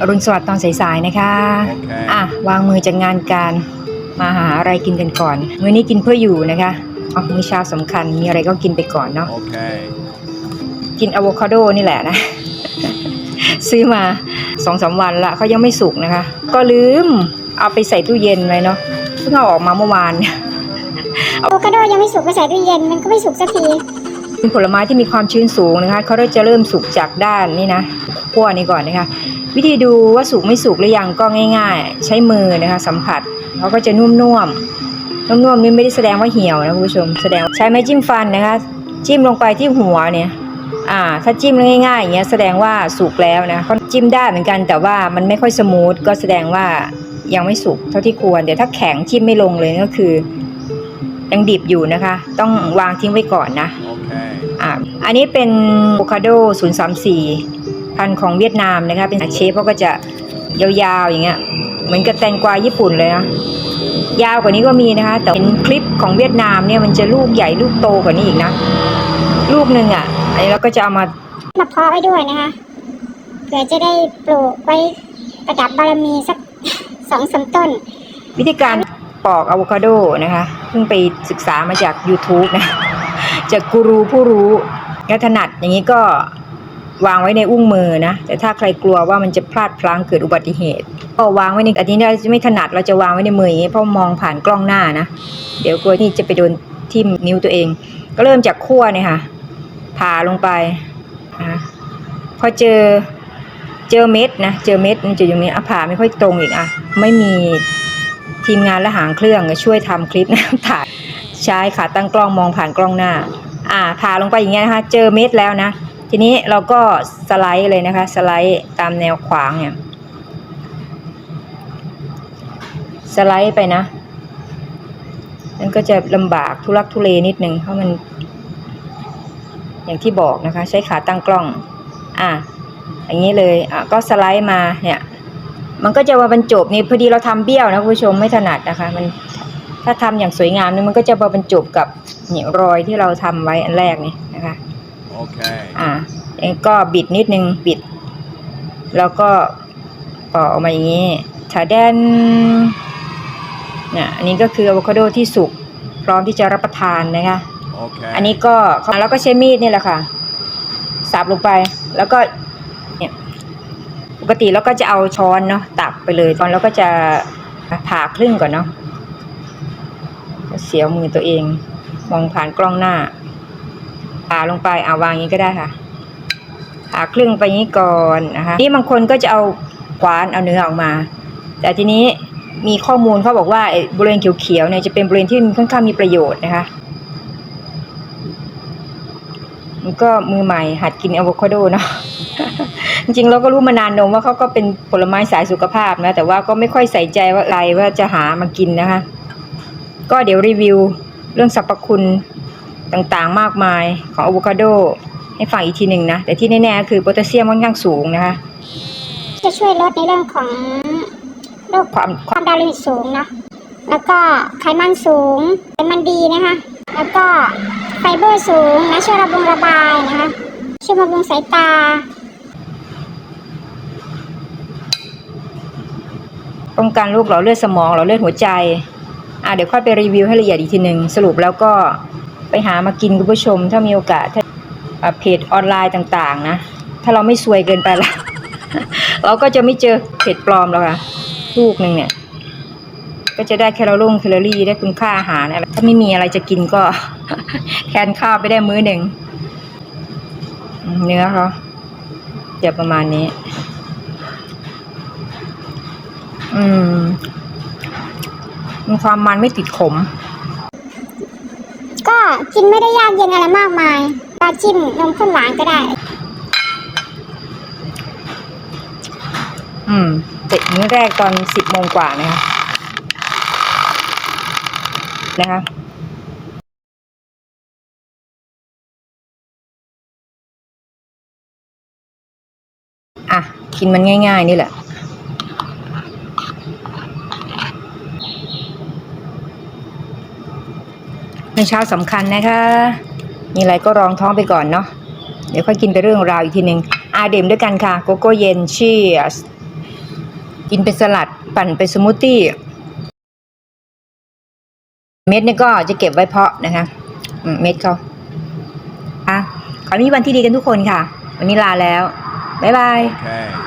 อรุณสวัสดิ์ตอนสายๆ นะคะโอเคอะ วางมือจากงานการมาหาอะไรกินกันก่อน มื้อนี้กินเพื่ออยู่นะคะอ๋อมื้อเช้าสำคัญมีอะไรก็กินไปก่อนเนาะ Okay. กินอะโวคาโดนี่แหละนะ ซื้อมาสองสามวันละเขายังไม่สุกนะคะ ก็ลืมเอาไปใส่ตู้เย็นไว้เนาะเพิ่งเอาออกมาเมื่อวานอะโวคาโดยังไม่สุกไปใส่ตู้เย็นมันก็ไม่สุกสักทีเป็นผลไม้ที่มีความชื้นสูงนะคะเขาจะเริ่มสุกจากด้านนี่นะ ขั้วนี้ก่อนนะคะ วิธีดูว่าสุกไม่สุกหรือยังก็ง่าย ๆ ใช้มือนะคะสัมผัสเขาก็จะนุ่มๆนุ่มๆนี่ไม่ได้แสดงว่าเหี่ยวนะคุณผู้ชมแสดงใช้ไม้จิ้มฟันนะคะ จิ้มลงไปที่หัวเนี่ยอ่าถ้าจิ้มแล้วง่ายๆอย่างเงี้ยแสดงว่าสุกแล้วนะเขาจิ้มได้เหมือนกันแต่ว่ามันไม่ค่อยสมูทก็แสดงว่ายังไม่สุกเท่าที่ควรเดี๋ยวถ้าแข็งจิ้มไม่ลงเลยก็คือยังดิบอยู่นะคะ ต้องวางทิ้งไว้ก่อนนะ Okay. อะอันนี้เป็นโ o คาโด034 พันธุ์ของเวียดนามนะคะเป็นเชฟเขาก็จะยาวๆอย่างเงี้ยเหมือนกับแตงกวาญี่ปุ่นเลยนะยาวกว่านี้ก็มีนะคะ แต่เห็นคลิปของเวียดนามเนี่ยมันจะลูกใหญ่ลูกโตกว่านี้อีกนะ ลูกหนึ่งอะอันนี้เราก็จะเอามามาเพาะไว้ด้วยนะคะเผื่อจะได้ปลูกไว้ประดับบารมีสักสองสามต้น วิธีการปอกอะโวคาโดนะคะเพิ่งไปศึกษามาจาก YouTube นะ จากกูรูผู้รู้และถนัดอย่างนี้ก็ วางไว้ในอุ้งมือนะ แต่ถ้าใครกลัวว่ามันจะพลาดพลั้งเกิดอุบัติเหตุก็วางไว้ในอันนี้เราจะไม่ถนัดเราจะวางไว้ในมืออย่างนี้เพราะมองผ่านกล้องหน้านะ เดี๋ยวกลัวที่จะไปโดนทิ่มนิ้วตัวเอง ก็เริ่มจากขั้วเนี่ยค่ะผ่าลงไปนะพอเจอเจอเม็ดนะเจอเม็ดมันจะอยู่ตรงนี้อะผ่าไม่ค่อยตรงอีกอะไม่มีทีมงานและหางเครื่องช่วยทำคลิปนะถ่ายใช้ขาตั้งกล้องมองผ่านกล้องหน้า อ่าผ่าลงไปอย่างเงี้ยนะคะ เจอเม็ดแล้วนะ ทีนี้เราก็สไลด์เลยนะคะ สไลด์ตามแนวขวางเนี่ย สไลด์ไปนะ มันก็จะลำบากทุลักทุเลนิดนึงเพราะมัน อย่างที่บอกนะคะ ใช้ขาตั้งกล้อง อะอย่างนี้เลยอะก็สไลด์มาเนี่ยมันก็จะมาบรรจบนี่พอดีเราทำเบี้ยวนะคุณผู้ชมไม่ถนัดนะคะ มันถ้าทำอย่างสวยงามนี่มันก็จะมาบรรจบกับเนี่ยรอยที่เราทำไว้อันแรกนี่ นะคะ Okay. อ่าเองก็บิดนิดนึงบิด แล้วก็ปอกออกมาอย่างนี้ถาแดนเนี่ยอันนี้ก็คืออะโวคาโดที่สุกพร้อมที่จะรับประทานนะคะ Okay. อันนี้ก็แล้วก็ใช้มีดนี่แหละค่ะ สับลงไปแล้วก็เนี่ยปกติเราก็จะเอาช้อนเนาะตักไปเลย ตอนแล้วก็จะผ่าครึ่งก่อนเนาะเสียวมือตัวเอง มองผ่านกล้องหน้า ผ่าลงไปเอาวางอย่างนี้ก็ได้ค่ะผ่าครึ่งไปงนี้ก่อนนะคะนี่บางคนก็จะเอาขวานเอาเนื้อออกมา แต่ทีนี้มีข้อมูลเขาบอกว่าบริเวณเขียวๆเนี่ยจะเป็นบริเวณที่ค่อนข้างมีประโยชน์นะคะมันก็มือใหม่หัดกินอะโวคาโดเนาะจริงๆเราก็รู้มานานนมว่าเขาก็เป็นผลไม้สายสุขภาพนะ แต่ว่าก็ไม่ค่อยใส่ใจว่าอะไรว่าจะหามากินนะคะ ก็เดี๋ยวรีวิวเรื่องสรรพคุณ ต่างๆ มากมายของอะโวคาโดให้ฟังอีกทีหนึ่งนะ แต่ที่แน่ๆก็คือโพแทสเซียมค่อนข้างสูงนะคะ จะช่วยลดในเรื่องของโรคความความดันโลหิตสูงเนาะแล้วก็ไขมันสูงไขมันดีนะคะ แล้วก็ไฟเบอร์สูงนะช่วยระบงระบายนะคะช่วยบำรุงสายตาป้องกันโรคหลอดเลือดสมองหลอดเลือดหัวใจ อะเดี๋ยวค่อยไปรีวิวให้ละเอียดอีกทีหนึ่งสรุปแล้วก็ ไปหามากินคุณผู้ชม ถ้ามีโอกาสถ้าเพจออนไลน์ต่างๆ นะ ถ้าเราไม่ซวยเกินไปละเราก็จะไม่เจอเพจปลอมแล้วค่ะลูกหนึ่งเนี่ย ก็จะได้แคลอรี่แคลอรี่ได้คุณค่าอาหารอะไรถ้าไม่มีอะไรจะกินก็ แทนข้าวไปได้มื้อหนึ่งเนื้อเขาจะประมาณนี้ อืมมีความมันไม่ติดขม ก็กินไม่ได้ยากเย็นอะไรมากมายก็จิ้มนมข้นหวานก็ได้ อืมเด็กมื้อแรกตอนสิบโมงกว่านะคะนะคะอะ กินมันง่าย ๆ นี่แหละ ในเช้าสำคัญนะคะ มีอะไรก็รองท้องไปก่อนเนาะเดี๋ยวค่อยกินไปเรื่องราวอีกทีหนึ่งอาเดมด้วยกันค่ะ โกโก้เย็นชีสกินเป็นสลัดปั่นเป็นสมูทตี้เม็ดนี่ก็จะเก็บไว้เพาะนะคะเม็ดเขาอะขอให้มีวันที่ดีกันทุกคนค่ะ วันนี้ลาแล้ว บ๊ายบาย Okay.